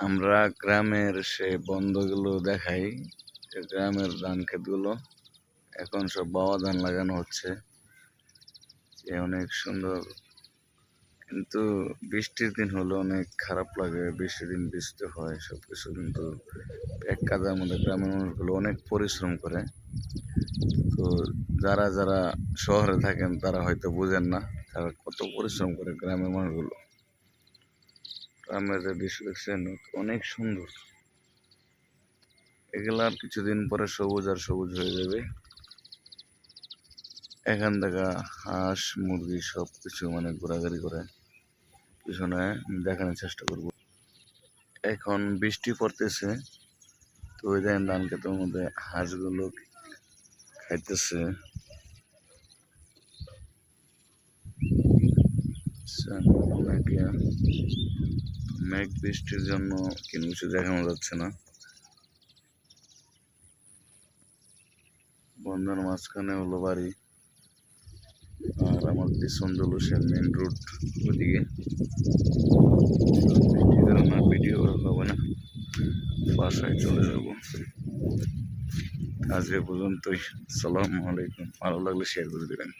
আমরা গ্রামের সে বন্ধগুলো দেখাই গ্রামের ধান ক্ষেতগুলো। এখন সব বাবা ধান লাগানো হচ্ছে। যে অনেক সুন্দর। কিন্তু বৃষ্টির দিন হলে অনেক খারাপ লাগে, বৃষ্টির দিন বৃষ্টি হয় সব কিছু কিন্তু এক কাজের মধ্যে গ্রামের মানুষগুলো অনেক পরিশ্রম করে। তো যারা যারা শহরে থাকেন তারা হয়তো বোঝেন না তারা কত পরিশ্রম করে গ্রামের মানুষগুলো। গ্রামের যে দৃশ্য অনেক সুন্দর। এগুলা আর কিছুদিন পরে সবুজ আর সবুজ হয়ে যাবে। এখান থেকে হাঁস, মুরগি সব কিছু মানে ঘোরাঘুরি করে পিছনে দেখানোর চেষ্টা করব। এখন বৃষ্টি পড়তেছে, তো ওই দেখেন ধান ক্ষেতের মধ্যে হাঁসগুলো খাইতেছে। মেঘ বৃষ্টির জন্য কোনো কিছু দেখানো যাচ্ছে না। বন্ধের মাঝখানে হলো বাড়ি, আর আমার পিছন হলো সে মেন রোড ওদিকে বৃষ্টির কারণে ভিডিও হবে না। বাসায় চলে যাব। আজকে পর্যন্তই। সালাম আলাইকুম। ভালো লাগলে শেয়ার করে দেবেন।